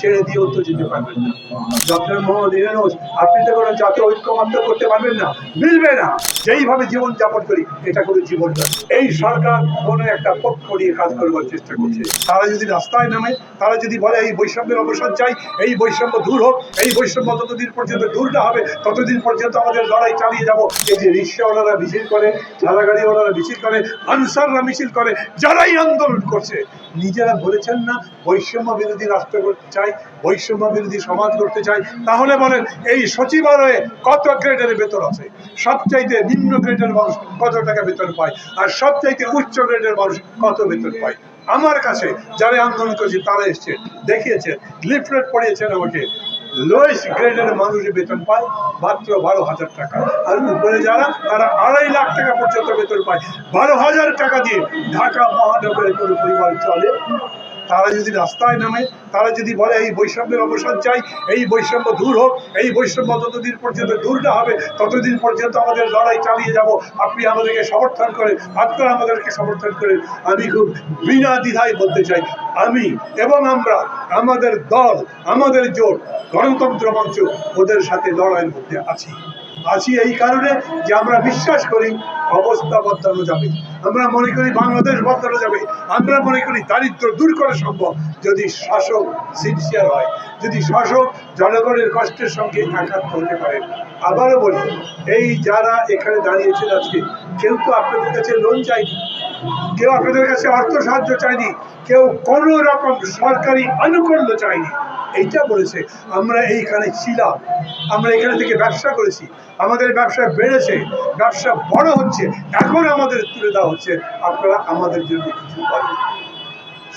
ছেড়ে দিয়েও তো যেতে পারবেন না। ডক্টর মোহাম্মদ ইউনুস, আপনি তো কোনো জাতীয় ঐক্যমত্য করতে পারবেন না, মিলবে না। যেইভাবে জীবন যাপন করি, এটা কোনো জীবন এই সরকার কোনো একটা পক্ষ নিয়ে কাজ করবার চেষ্টা করছে। তারা যদি রাস্তায় নামে, তারা যদি বলে, এই বৈষম্যের অবসান চাই, এই বৈষম্য দূর হোক, এই বৈষম্য যতদিন পর্যন্ত দূর না হবে, ততদিন পর্যন্ত আমাদের লড়াই চালিয়ে যাব। এই যে রিক্সাওয়ালারা মিছিল করে, ঠেলাগাড়িওয়ালারা মিছিল করে আনসাররা মিছিল করে, যারাই আন্দোলন করছে, নিজেরা বলেছেন না বৈষম্য বিরোধী রাষ্ট্র করতে চাই বৈষম্য বিরোধী সমাজ করতে চাই তাহলে বলেন এই সচিবালয়ে কত গ্রেডের বেতন আছে? সবচাইতে নিম্ন গ্রেডের মানুষ কত টাকা বেতন পায়? আর সবচাইতে উচ্চ গ্রেডের মানুষ কত বেতন পায়? আমার কাছে যারা আন্দোলন করেছে, তারা এসছে দেখিয়েছেন লিফলেট পড়িয়েছেন আমাকে। লোয়েস্ট গ্রেডের মানুষ বেতন পায় মাত্র বারো হাজার টাকা। আর উপরে যারা, তারা আড়াই লাখ টাকা পর্যন্ত বেতন পায়। বারো হাজার টাকা দিয়ে ঢাকা মহানগরে কোনো পরিবার চলে। তারা যদি রাস্তায় নামে, তারা যদি বলে, এই বৈষম্যের অবসান চাই, এই বৈষম্য দূর হোক, এই বৈষম্য যতদিন পর্যন্ত দূর না হবে, ততদিন পর্যন্ত আমাদের লড়াই চালিয়ে যাব। আপনি আমাদেরকে সমর্থন করেন, আপনারা আমাদেরকে সমর্থন করেন। আমি খুব বিনা দ্বিধায় বলতে চাই, আমি এবং আমরা, আমাদের দল, আমাদের জোট, গণতন্ত্র মঞ্চ ওদের সাথে লড়াইয়ের মধ্যে আছি। আছি এই কারণে যে আমরা বিশ্বাস করি অবস্থা বদলানো যাবে। আমরা মনে করি বাংলাদেশ বদলানো যাবে। আমরা মনে করি দারিদ্র দূর করা সম্ভব যদি শাসক সিনসিয়ার হয়। যদি শাসক জনগণের কষ্টের সঙ্গে একাত করতে পারে। আবারও বলি, এই যারা এখানে দাঁড়িয়েছেন আজকে, কেউ তো আপনাদের কাছে লোন চাইনি কেউ আপনাদের কাছে অর্থ সাহায্য চাইনি কেউ কোনো রকম সরকারি আনুকূল্য চাইনি এইটা বলেছে, আমরা এইখানে ছিলাম, আমরা এখানে থেকে ব্যবসা করেছি, আমাদের ব্যবসা বেড়েছে, ব্যবসা বড় হচ্ছে, এখন আমাদের তুলে দেওয়া হচ্ছে, আপনারা আমাদের জন্য কিছু করেন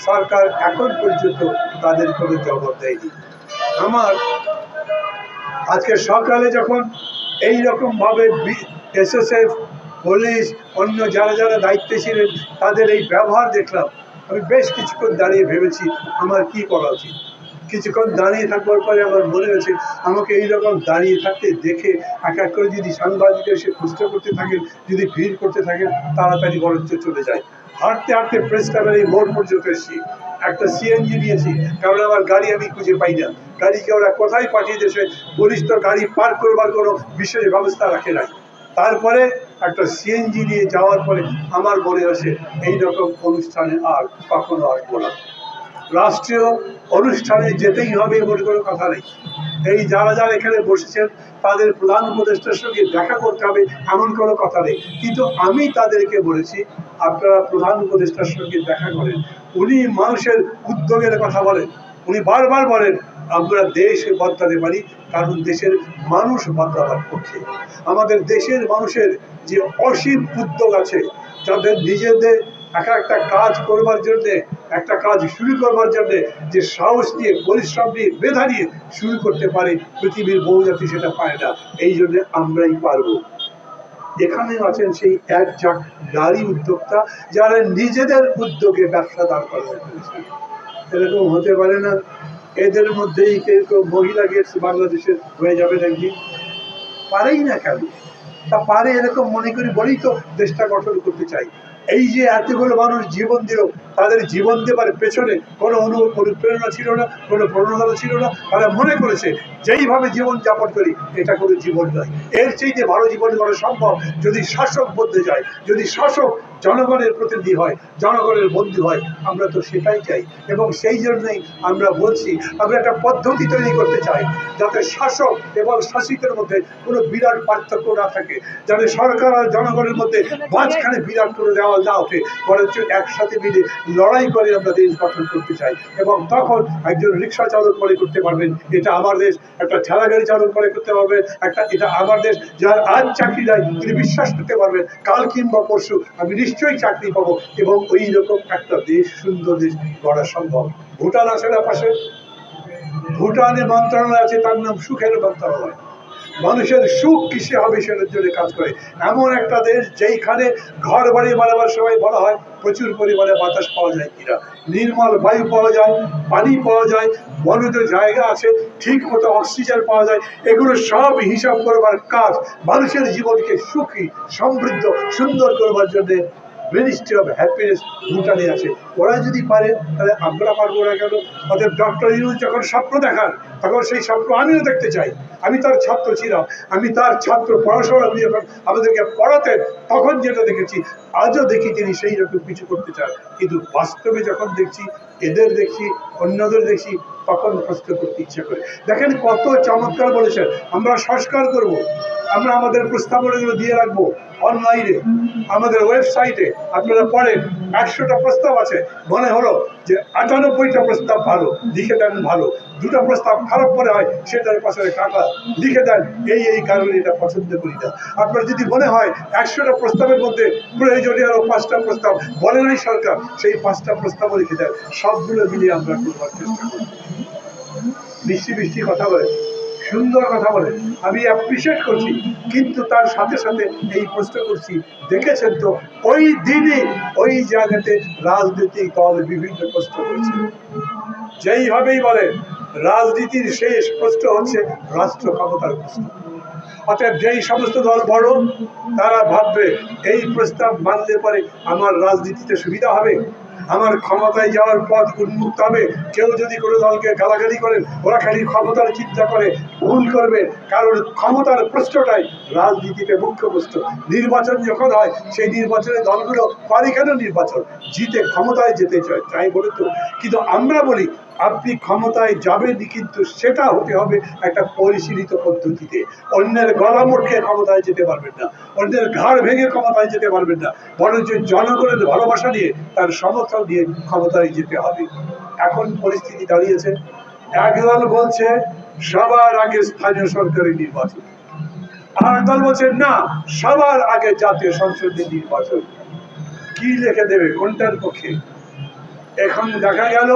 সরকার এখন পর্যন্ত তাদের কোনো জবাব দেয়নি। আমার আজকে সকালে যখন এই রকমভাবে এসএসএফ পুলিশ, অন্য যারা যারা দায়িত্বে ছিলেন তাদের এই ব্যবহার দেখলাম। আমি বেশ কিছুক্ষণ দাঁড়িয়ে ভেবেছি, আমার কি করা উচিত? কিছুক্ষণ দাঁড়িয়ে থাকবার পরে আমার মনে হয়েছে, আমাকে এই রকম দাঁড়িয়ে থাকতে দেখে, এক এক করে যদি সাংবাদিক এসে খুঁজতে করতে থাকেন যদি ভিড় করতে থাকেন তাড়াতাড়ি বরঞ্চ চলে যায়। হাঁটতে হাঁটতে প্রেস ক্লাবের এই মোড় পর্যন্ত এসেছি। একটা সিএনজি নিয়েছি, কারণ আমার গাড়ি আমি খুঁজে পাই না। গাড়িকে ওরা কোথায় পাঠিয়ে দিয়েছে, পুলিশ তো গাড়ি পার করবার কোনো বিশেষ ব্যবস্থা রাখে নাই। তারপরে একটা সিএনজি নিয়ে যাওয়ার পরে আমার মনে আসে এইরকম অনুষ্ঠানে আর কখনো আসব না। রাষ্ট্রীয় অনুষ্ঠানে যেতেই হবে এমন কোনো কথা নেই। এই যারা যারা এখানে বসেছেন, তাদের প্রধান উপদেষ্টার সঙ্গে দেখা করতে হবে, এমন কোনো কথা নেই। কিন্তু আমি তাদেরকে বলেছি, আপনারা প্রধান উপদেষ্টার সঙ্গে দেখা করেন। উনি মানুষের উদ্যোগের কথা বলেন। উনি বারবার বলেন আমরা দেশ বদলাতে পারি, কারণ দেশের মানুষ বদলাবার পক্ষে। আমাদের দেশের মানুষের যে অসীম উদ্যোগ আছে, তাদের নিজেদের এক একটা কাজ করবার জন্যে, একটা কাজ শুরু করবার জন্যে, যে সাহস দিয়ে পরিশ্রম দিয়ে মেধা নিয়ে শুরু করতে পারে, পৃথিবীর বহুজাতি সেটা পায় না। এই জন্যে আমরাই পারব। এখানে আছেন সেই এক ঝাঁক নারী উদ্যোক্তা, যারা নিজেদের উদ্যোগে ব্যবসা দাঁড় পেরেছে এরকম হতে পারে না এদের মধ্যেই কেউ কেউ মহিলা গেটস বাংলাদেশের হয়ে যাবে নাকি? পারেই না কেন? তা পারে এরকম মনে করি বলেই তো দেশটা গঠন করতে চাই। এই যে এতগুলো মানুষ জীবন দিল তাদের জীবন দেবার পেছনে কোনো অনু অনুপ্রেরণা ছিল না কোনো প্রণোদনা ছিল না তারা মনে করেছে যেইভাবে জীবন যাপন করি এটা কোনো জীবন নয়। এর চাইতে ভালো জীবন করা সম্ভব যদি শাসক বদলে যায় যদি শাসক জনগণের প্রতিনিধি হয় জনগণের বন্ধু হয় আমরা তো সেটাই চাই। এবং সেই জন্যই আমরা বলছি আমরা একটা পদ্ধতি তৈরি করতে চাই যাতে শাসক এবং শাসিতের মধ্যে কোনো বিরাট পার্থক্য না থাকে যাতে সরকার আর জনগণের মধ্যে মাঝখানে বিরাট করে দেওয়া না ওঠে বরঞ্চ একসাথে মিলে লড়াই করে আমরা দেশ গঠন করতে চাই। এবং তখন একজন রিক্সা চালক মনে করতে পারবেন, এটা আমার দেশ, একটা ঠেলা গাড়ি চালক মনে করতে পারবেন, একটা এটা আমার দেশ, যার আজ চাকরি দেয় তিনি বিশ্বাস করতে পারবেন, কাল কিংবা পরশু আমি নিশ্চয়ই চাকরি পাবো। এবং ওই রকম একটা দেশ, সুন্দর দেশ গড়া সম্ভব। ভুটান আছে না পাশে? ভুটানে মন্ত্রণালয় আছে, তার নাম সুখের মন্ত্রণালয়। মানুষের সুখ কিসে হবে সেটার জন্য কাজ করে। এমন একটা দেশ যেইখানে ঘর বাড়ি বানাবার সময় বলা হয়, প্রচুর পরিমাণে বাতাস পাওয়া যায় কিনা। নির্মল বায়ু পাওয়া যায়, পানি পাওয়া যায় বনজ জায়গা আছে, ঠিক মতো অক্সিজেন পাওয়া যায়, এগুলো সব হিসাব করবার কাজ মানুষের জীবনকে সুখী, সমৃদ্ধ, সুন্দর করবার জন্যে মিনিস্ট্রি অফ হ্যাপিনেস ভুটানে আছে। ওরা যদি পারে, তাহলে আমরা পারব না কেন? অতএব ডক্টর ইউনুস যখন স্বপ্ন দেখান, তখন সেই স্বপ্ন আমিও দেখতে চাই। আমি তার ছাত্র ছিলাম। আমি তার ছাত্র পড়াশোনা উনি যখন আমাদেরকে পড়াতেন, তখন যেটা দেখেছি, আজও দেখি তিনি সেই রকম কিছু করতে চান। কিন্তু বাস্তবে যখন দেখছি, এদের দেখছি, অন্যদের দেখছি তখন প্রশ্ন করতে ইচ্ছে করে। দেখেন কত চমৎকার বলেছেন, আমরা সংস্কার করব, আমরা আমাদের প্রস্তাবনাগুলো দিয়ে রাখব অনলাইনে, আমাদের ওয়েবসাইটে, আপনারা পড়েন, একশোটা প্রস্তাব আছে, মনে হলো যে আটানব্বইটা প্রস্তাব ভালো, লিখে দেন ভালো, দুটো প্রস্তাব খারাপ করে হয়, সেটার পাশে কাটা লিখে দেন, এই এই কারণে এটা পছন্দ করি না। আপনার যদি মনে হয় একশোটা প্রস্তাবের মধ্যে প্রয়োজনীয় আরও পাঁচটা প্রস্তাব, বলে নাই সরকার, সেই পাঁচটা প্রস্তাবও লিখে দেন, সবগুলো মিলিয়ে আমরা করবার চেষ্টা করি মিষ্টি মিষ্টি কথা বলে, সুন্দর কথা বলে। আমি অ্যাপ্রিসিয়েট করছি, কিন্তু তার সাথে সাথে এই প্রশ্ন করছি, দেখেছেন তো, ওই দিনই ওই জায়গাতে রাজনৈতিক দল বিভিন্ন প্রশ্ন করছে। যেইভাবেই বলে রাজনীতির শেষ প্রশ্ন হচ্ছে রাষ্ট্র ক্ষমতার প্রশ্ন। অতএব যেই সমস্ত দল বড়, তারা ভাববে, এই প্রস্তাব মানলে পরে আমার রাজনীতিতে সুবিধা হবে। আমার ক্ষমতায় যাওয়ার পথ উন্মুক্ত হবে। কেউ যদি কোনো দলকে গালাগালি করেন ওরা খালি ক্ষমতার চিন্তা করে, ভুল করবে। কারণ ক্ষমতার প্রশ্নটাই রাজনীতিতে মুখ্য প্রশ্ন। নির্বাচন যখন হয়, সেই নির্বাচনে দলগুলো পারে কেন নির্বাচন? জিতে ক্ষমতায় যেতে চায়, তাই বলে তো। কিন্তু আমরা বলি আপনি ক্ষমতায় যাবেনই কিন্তু সেটা হতে হবে একটা পরিশীলিত পদ্ধতিতে। অন্যের গলা মোটকে ক্ষমতায় যেতে পারবেন না। অন্যের ঘাড় ভেঙে ক্ষমতায় যেতে পারবেন না। বরঞ্চ জনগণের ভালোবাসা নিয়ে তার সমর্থন দিয়ে ক্ষমতায় যেতে হবে। এখন পরিস্থিতি দাঁড়িয়েছে। একদল বলছে, সবার আগে স্থানীয় সরকারের নির্বাচন। আর দল বলছে, না, সবার আগে জাতীয় সংসদের নির্বাচন। কি লিখে দেবে কোনটার পক্ষে? এখন দেখা গেল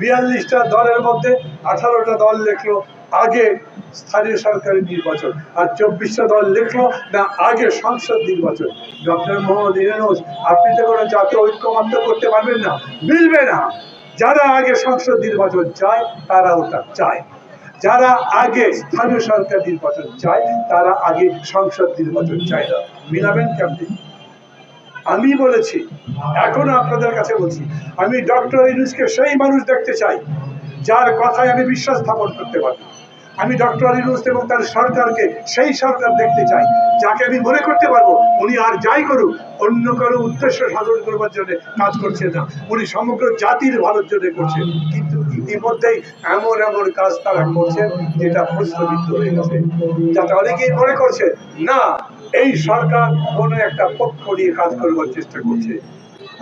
বিয়াল্লিশটা দলের মধ্যে আঠারোটা দল লিখলো আগে স্থানীয় সরকারের নির্বাচন আর চব্বিশটা দল লিখলো না আগে সংসদ নির্বাচন। ডক্টর মোহাম্মদ ইউনুস, আপনি তো কোনো জাতীয় ঐক্যমত্য করতে পারবেন না। মিলবে না। যারা আগে সংসদ নির্বাচন চায়, তারা ওটা চায়। যারা আগে স্থানীয় সরকার নির্বাচন চায়, তারা আগে সংসদ নির্বাচন চায় না। মিলাবেন কেমনি? আমি বলেছি, এখনও আপনাদের কাছে বলছি, আমি ডক্টর ইউনুসকে সেই মানুষ দেখতে চাই, যার কথায় আমি বিশ্বাস স্থাপন করতে পারি আমি ডক্টর ইউনুস এবং তার সরকারকে সেই সরকার দেখতে চাই, যাকে আমি মনে করতে পারব, উনি আর যাই করুক, অন্য কারও উদ্দেশ্য সাধন করবার জন্য কাজ করছে না। উনি সমগ্র জাতির ভালোর জন্য করছেন কিন্তু ইতিমধ্যেই এমন এমন কাজ তারা করছে যেটা প্রশ্নবিদ্ধ হয়ে গেছে। যাতে অনেকেই মনে করছে, না এই সরকার কোনো একটা পক্ষ নিয়ে কাজ করবার চেষ্টা করছে।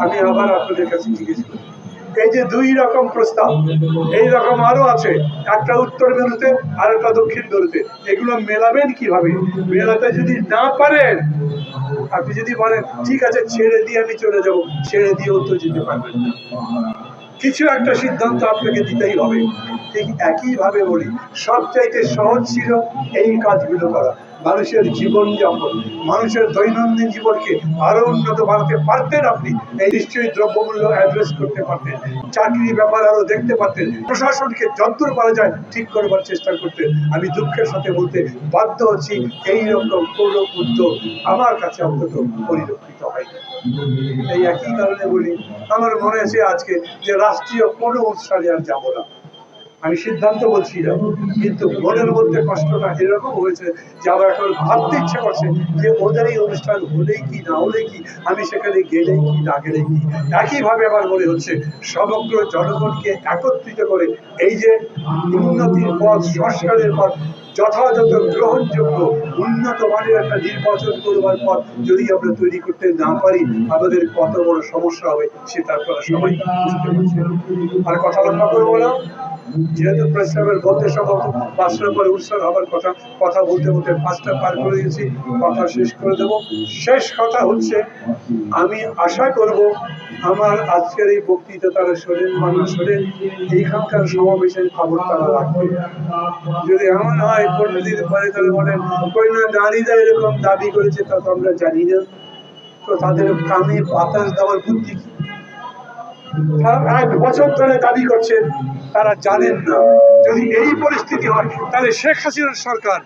আমি আবার আপনাদের কাছে জিজ্ঞেস করি, এই যে দুই রকম প্রস্তাব, এই রকম আরও আছে, একটা উত্তর মেরুতে আর একটা দক্ষিণ মেরুতে, এগুলো মেলাবেন কীভাবে? মেলাতে যদি না পারেন, আপনি যদি বলেন, ঠিক আছে, ছেড়ে দিয়ে আমি চলে যাব, ছেড়ে দিয়েও তো যেতে পারবেন না। কিছু একটা সিদ্ধান্ত আপনাকে দিতেই হবে। ঠিক একইভাবে বলি, সবচাইতে সহজ ছিল এই কাজগুলো করা। মানুষের জীবনযাপন, মানুষের দৈনন্দিন জীবনকে আরও উন্নত বানাতে পারতেন আপনি, এই নিশ্চয়ই দ্রব্যমূল্য অ্যাড্রেস করতে পারতেন। চাকরির ব্যাপার আরও দেখতে পারতেন। প্রশাসনকে যদ্দূর পারা যায়, ঠিক করবার চেষ্টা করতে আমি দুঃখের সাথে বলতে বাধ্য হচ্ছি, এই রকম কোনো উদ্যোগ আমার কাছে অন্তত পরিলক্ষিত হয়নি। এই একই কারণে বলি, আমার মনে আছে আজকে যে রাষ্ট্রীয় কোনো অনুষ্ঠানে আর যাব না। আমি সিদ্ধান্ত বলছি কিন্তু মনের মধ্যে কষ্টটা এরকম হয়েছে যে আমার এখন ভাবতে ইচ্ছে করছে যে ওদের এই অনুষ্ঠান হলেই কি, না হলে কি, আমি সেখানে গেলে কি, না গেলে কি। একইভাবে আমার মনে হচ্ছে সমগ্র জনগণকে একত্রিত করে এই যে উন্নতির পথ, সংস্কারের পথ যথাযথ গ্রহণযোগ্য, উন্নত মানের একটা নির্বাচন করবার পথ যদি আমরা তৈরি করতে না পারি, আমাদের কত বড় সমস্যা হবে সেটা আপনারা সবাই বুঝতে পারছেন আর কথা লম্বা করব না যেহেতু প্রেসক্লাবের বলতে সম্ভবত পাঁচটার পরে উৎসব হবার কথা কথা বলতে বলতে পাঁচটা পার করে দিয়েছি, কথা শেষ করে দেব। শেষ কথা হচ্ছে, আমি আশা করব আমার আজকের এই বক্তৃতা তারা শোনেন মানুষ শোনেন এইখানকার সমাবেশের খবর তারা রাখবে। যদি এমন হয় এরকম দাবি করেছে, তা আমরা জানি না। তো তাদের কানে বাতাস দেওয়ার বুদ্ধি কি? বছর ধরে দাবি করছেন তারা জানেন না। যদি এই পরিস্থিতি হয়, তাহলে শেখ হাসিনার সরকার